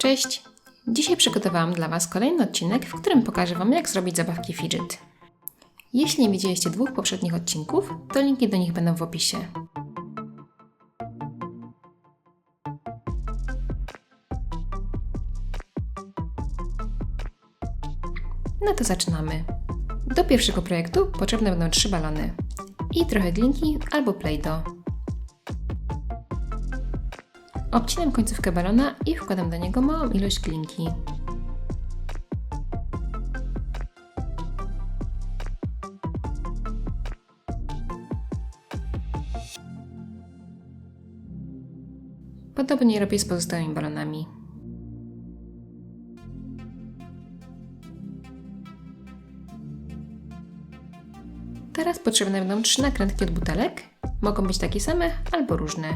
Cześć! Dzisiaj przygotowałam dla Was kolejny odcinek, w którym pokażę Wam, jak zrobić zabawki fidget. Jeśli nie widzieliście dwóch poprzednich odcinków, to linki do nich będą w opisie. No to zaczynamy. Do pierwszego projektu potrzebne będą trzy balony i trochę glinki albo play-doh. Obcinam końcówkę balona i wkładam do niego małą ilość glinki. Podobnie robię z pozostałymi balonami. Teraz potrzebne będą trzy nakrętki od butelek. Mogą być takie same albo różne.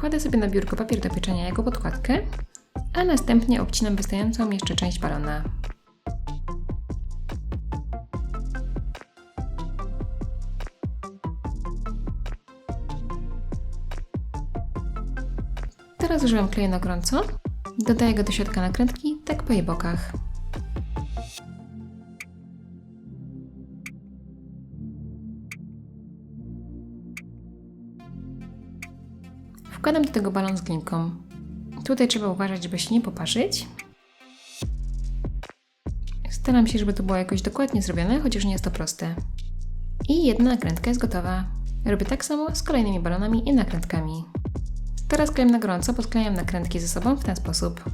Kładę sobie na biurko papier do pieczenia jako podkładkę, a następnie obcinam wystającą jeszcze część balona. Teraz używam kleju na gorąco. Dodaję go do środka nakrętki, tak po jej bokach. Wkładam do tego balon z glinką. Tutaj trzeba uważać, żeby się nie poparzyć. Staram się, żeby to było jakoś dokładnie zrobione, chociaż nie jest to proste. I jedna nakrętka jest gotowa. Robię tak samo z kolejnymi balonami i nakrętkami. Teraz klejem na gorąco podklejam nakrętki ze sobą w ten sposób.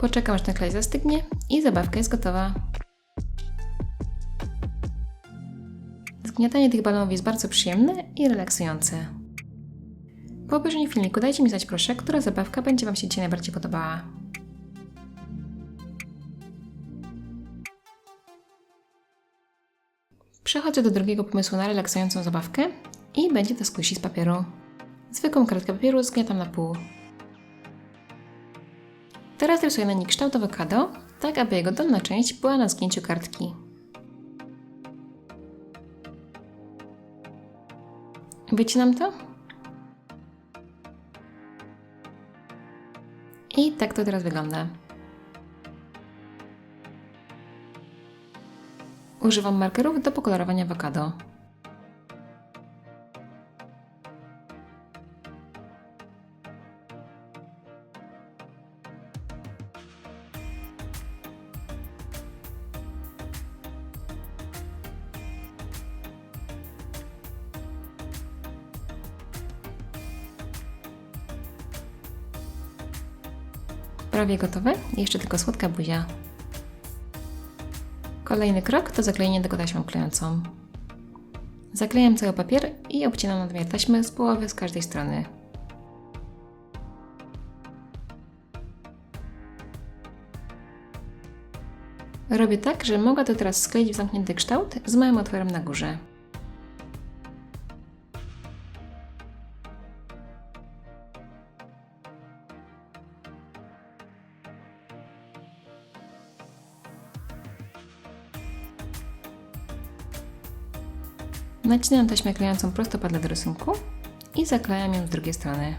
Poczekam aż ten klej zastygnie i zabawka jest gotowa. Zgniatanie tych balonów jest bardzo przyjemne i relaksujące. Po obejrzeniu filmiku dajcie mi znać proszę, która zabawka będzie Wam się dzisiaj najbardziej podobała. Przechodzę do drugiego pomysłu na relaksującą zabawkę i będzie to squishy z papieru. Zwykłą kartkę papieru zgniatam na pół. Teraz rysuję na niej kształt awokado, tak aby jego dolna część była na zgięciu kartki. Wycinam to. I tak to teraz wygląda. Używam markerów do pokolorowania awokado. Prawie gotowe, jeszcze tylko słodka buzia. Kolejny krok to zaklejenie tego taśmą klejącą. Zaklejam cały papier i obcinam nadmiar taśmy z połowy z każdej strony. Robię tak, że mogę to teraz skleić w zamknięty kształt z małym otworem na górze. Nacinam taśmę klejącą prostopadle do rysunku i zaklejam ją z drugiej strony.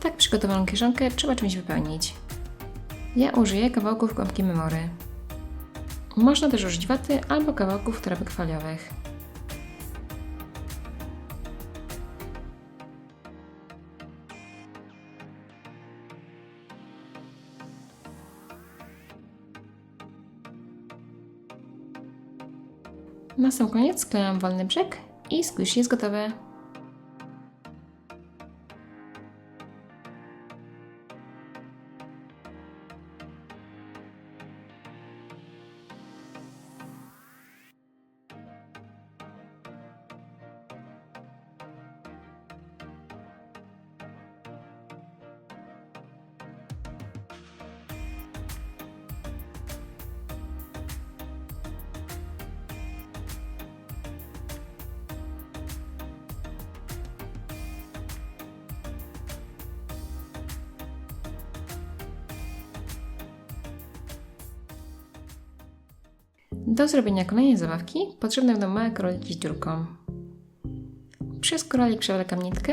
Tak przygotowaną kieszonkę trzeba czymś wypełnić. Ja użyję kawałków gąbki memory. Można też użyć waty albo kawałków torebek foliowych. Na sam koniec sklejam wolny brzeg i squish jest gotowe. Do zrobienia kolejnej zabawki potrzebne będą małe koraliki z dziurką. Przez koralik przewlekam nitkę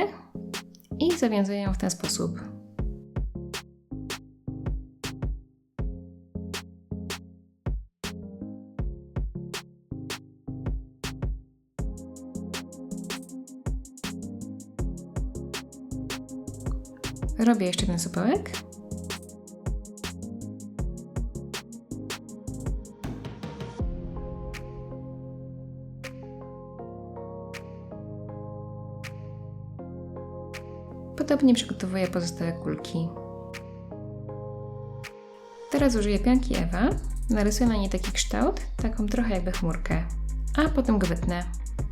i zawiązuję ją w ten sposób. Robię jeszcze ten supełek. Podobnie przygotowuję pozostałe kulki. Teraz użyję pianki Ewa. Narysuję na niej taki kształt, taką trochę jakby chmurkę. A potem go wytnę.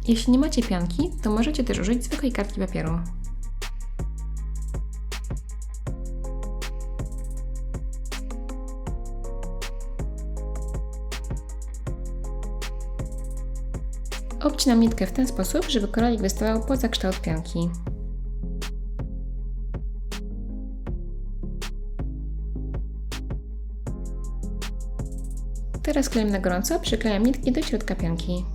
Jeśli nie macie pianki, to możecie też użyć zwykłej kartki papieru. Obcinam nitkę w ten sposób, żeby koralik wystawał poza kształt pianki. Teraz klejem na gorąco przyklejam nitki do środka pianki.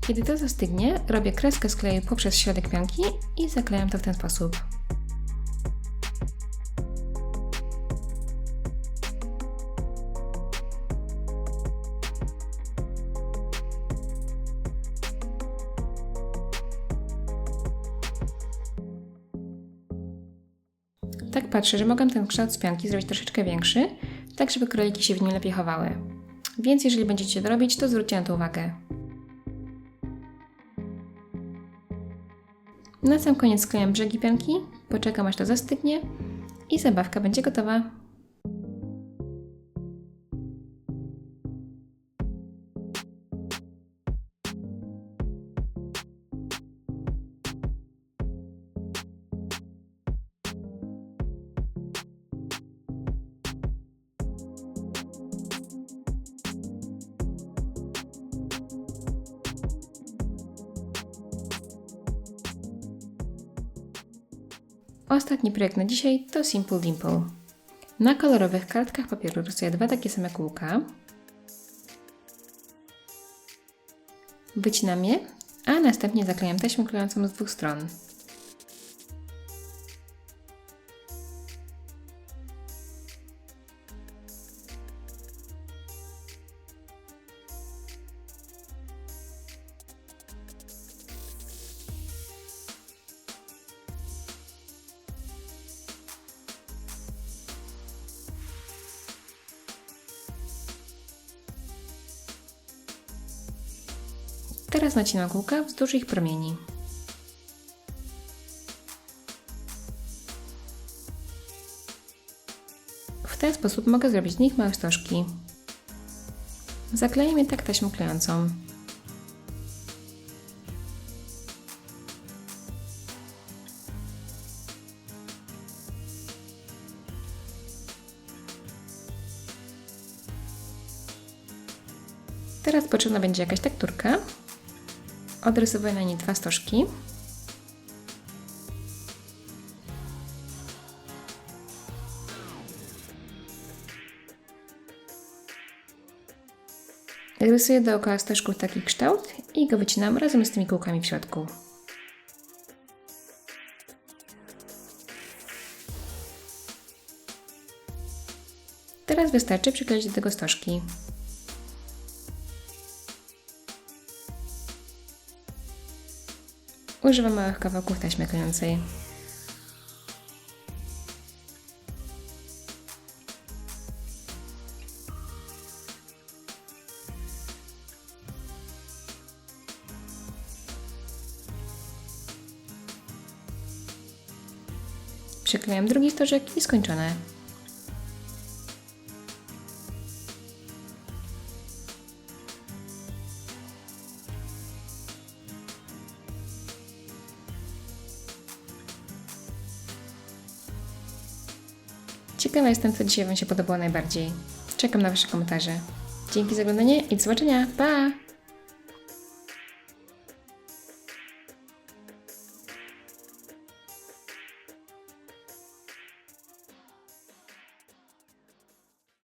Kiedy to zastygnie, robię kreskę z kleju poprzez środek pianki i zaklejam to w ten sposób. Tak patrzę, że mogę ten kształt z pianki zrobić troszeczkę większy, tak żeby króliki się w nim lepiej chowały. Więc jeżeli będziecie to robić, to zwróćcie na to uwagę. Na sam koniec sklejam brzegi pianki, poczekam aż to zastygnie i zabawka będzie gotowa. Ostatni projekt na dzisiaj to Simple Dimple. Na kolorowych kartkach papieru rysuję dwa takie same kółka. Wycinam je, a następnie zaklejam taśmą klejącą z dwóch stron. Teraz nacinam kółka wzdłuż ich promieni. W ten sposób mogę zrobić z nich małe stożki. Zakleję je tak taśmą klejącą. Teraz potrzebna będzie jakaś tekturka. Odrysowuję na niej dwa stożki. Rysuję dookoła stożków taki kształt i go wycinam razem z tymi kółkami w środku. Teraz wystarczy przykleić do tego stożki. Używam małych kawałków taśmy klejącej. Przyklejam drugi stożek i skończone. Ciekawa jestem, co dzisiaj Wam się podobało najbardziej. Czekam na Wasze komentarze. Dzięki za oglądanie i do zobaczenia. Pa!